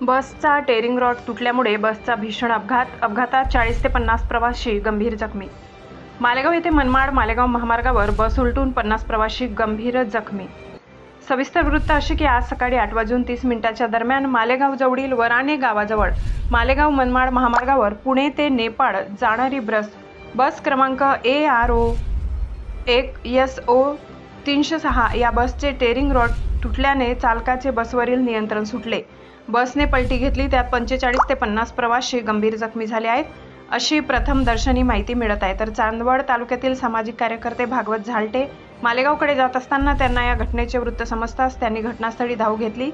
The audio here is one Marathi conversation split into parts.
बसचा टेरिंग रॉड तुटल्यामुळे बसचा भीषण अपघात अपघातात चाळीस ते पन्नास प्रवासी गंभीर जखमी. मालेगाव येथे मनमाड मालेगाव महामार्गावर बस उलटून पन्नास प्रवासी गंभीर जखमी. सविस्तर वृत्त अशी की आज सकाळी आठ वाजून तीस मिनिटाच्या दरम्यान मालेगाव जवळील वराणे गावाजवळ मालेगाव मनमाड महामार्गावर पुणे ते नेपाळ जाणारी बस बस क्रमांक ए आर ओ एक एस ओ तीनशे सहा या बसचे टेरिंग रॉड तुटल्याने चालकाचे बसवरील नियंत्रण सुटले. बसने पलटी घेतली त्यात पंचेचाळीस ते पन्नास प्रवासी गंभीर जखमी झाले आहेत. अशी प्रथम दर्शनी माहिती मिळत आहे. तर चांदवड तालुक्यातील सामाजिक कार्यकर्ते भागवत झालटे मालेगावकडे जात असताना त्यांना या घटनेचे वृत्त समजताच त्यांनी घटनास्थळी धाव घेतली.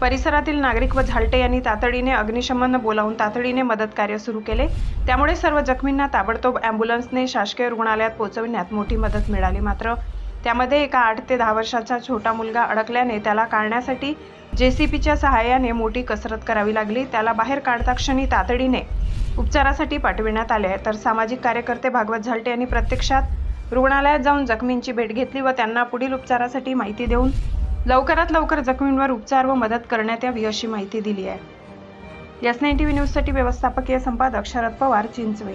परिसरातील नागरिक व झालटे यांनी तातडीने अग्निशमन बोलावून तातडीने मदत कार्य सुरू केले. त्यामुळे सर्व जखमींना ताबडतोब अँब्युलन्सने शासकीय रुग्णालयात पोहोचविण्यात मोठी मदत मिळाली. मात्र त्यामध्ये एका आठ ते दहा वर्षाचा छोटा मुलगा अडकल्याने त्याला काढण्यासाठी जे सी पीच्या सहाय्याने मोठी कसरत करावी लागली. त्याला बाहेर काढता क्षणी तातडीने उपचारासाठी पाठविण्यात आले तर सामाजिक कार्यकर्ते भागवत झालटे यांनी प्रत्यक्षात रुग्णालयात जाऊन जखमींची भेट घेतली व त्यांना पुढील उपचारासाठी माहिती देऊन लवकरात लवकर जखमींवर उपचार व मदत करण्यात यावी अशी माहिती दिली आहे. यस नाईन टी व्ही न्यूजसाठी व्यवस्थापकीय संपादक शरद पवार चिंचवे.